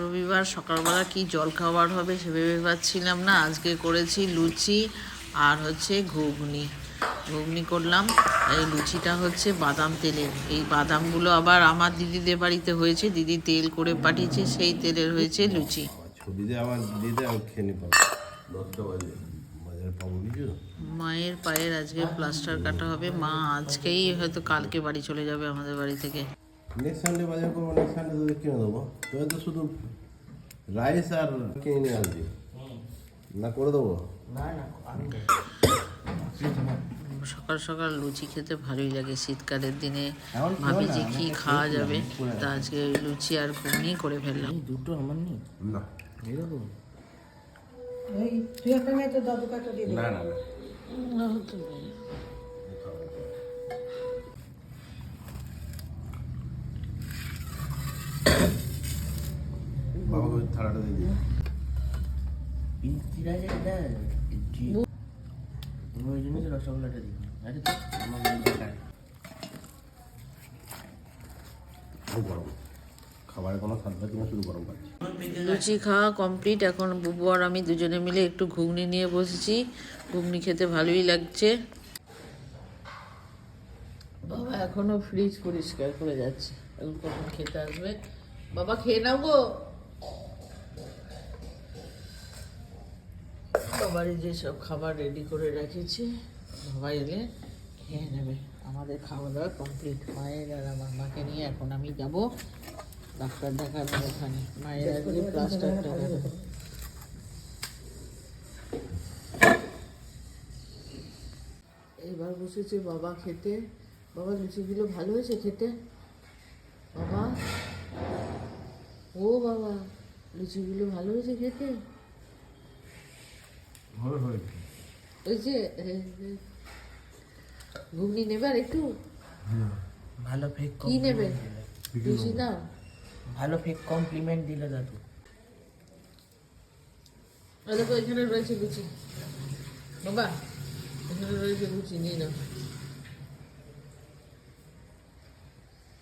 রবিবার সকালবেলা কি জল খাবার হবে সে ভেবে পাচ্ছিলাম না। আজকে করেছি লুচি আর হচ্ছে ঘুগনি। ঘুগনি করলাম এই লুচিটা হচ্ছে বাদাম তেলের। এই বাদামগুলো আবার আমার দিদিদের বাড়িতে হয়েছে। দিদি তেল করে পাঠিয়েছে সেই তেলের হয়েছে লুচি। মায়ের পায়ের আজকে প্লাস্টার কাটা হবে। মা আজকেই হয়তো কালকে বাড়ি চলে যাবে আমাদের বাড়ি থেকে। নেক্সট সানডে বাজার করব নেক্সট সানডে তোদের কিনে দেবো। তোদের তো শুধু রাইস আর কিনে নিয়ে আসবি। না করে দেবো? সকাল সকাল লুচি খেতে ভালোই লাগে। শীতকালের দিনে ভাবি যে কি খাওয়া যাবে। তা আজকে লুচি আর ঘুগনি করে ফেললাম। দুটো আমার নেই। না। এরকম তুই একটা মেয়ে তো দাদু কাটা দিয়ে দে। না না ওই থালাটা দিয়ে দিই ইন্দিরাজে এটা জি- ওই জন্য রসগোল্লাটা দিই। আরে আমার খুব গরম। খাবারের কোনো স্বাদ পাচ্ছি না শুধু গরম পাচ্ছি। লুচি খাওয়া কমপ্লিট এখন বুবু আর আমি দুজনে মিলে একটু ঘুগনি নিয়ে বসেছি। ঘুগনি খেতে ভালোই লাগছে। বাবা এখনও ফ্রিজ পরিষ্কার করে যাচ্ছে। এখন কখন খেতে আসবে? বাবা খেয়ে নাও গো। বাবারই যেসব খাবার রেডি করে রেখেছি বাবা এলে খেয়ে নেবে। আমাদের খাওয়া দাওয়া কমপ্লিট মায়ের আর আমার মাকে নিয়ে এখন আমি যাব ডাক্তার দেখাবো ওখানে। মায়ের আজকে প্লাস্টারটা দেখাবো। এবার বসেছে বাবা খেতে। বাবা, লুচিগুলো ভালো হয়েছে খেতে? বাবা? ও বাবা, লুচিগুলো ভালো হয়েছে খেতে ভালো হয়েছে ওই যে ঘুগনি নেবে আর একটু ভালো ফেক কি নেবে? লুচি না। ভালো ফেক কমপ্লিমেন্ট দিল দাদু দেখো এখানে রয়েছে লুচি বাবা এখানে রয়েছে লুচি নিয়ে নাও।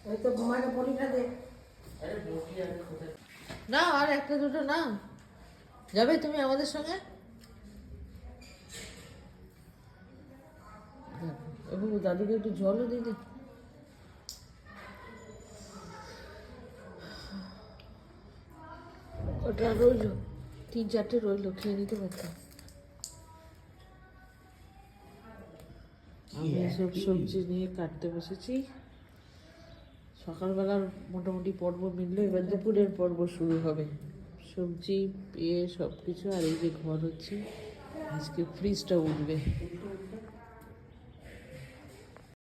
ওই তো ঘুমানো দে। না আর একটা দুটো না। যাবে তুমি আমাদের সঙ্গে? দেখো, বাবু দাদুকে একটু জলও দিদি ওটা রইল তিন চারটে রইল খেয়ে নিতে পারতাম আমি সব সবজি নিয়ে কাটতে বসেছি। সকালবেলার মোটামুটি পর্ব মিললো এবার দুপুরের পর্ব শুরু হবে। সবজি পেয়ে সব কিছু আর এই যে ঘর হচ্ছে আজকে ফ্রিজটা উঠবে।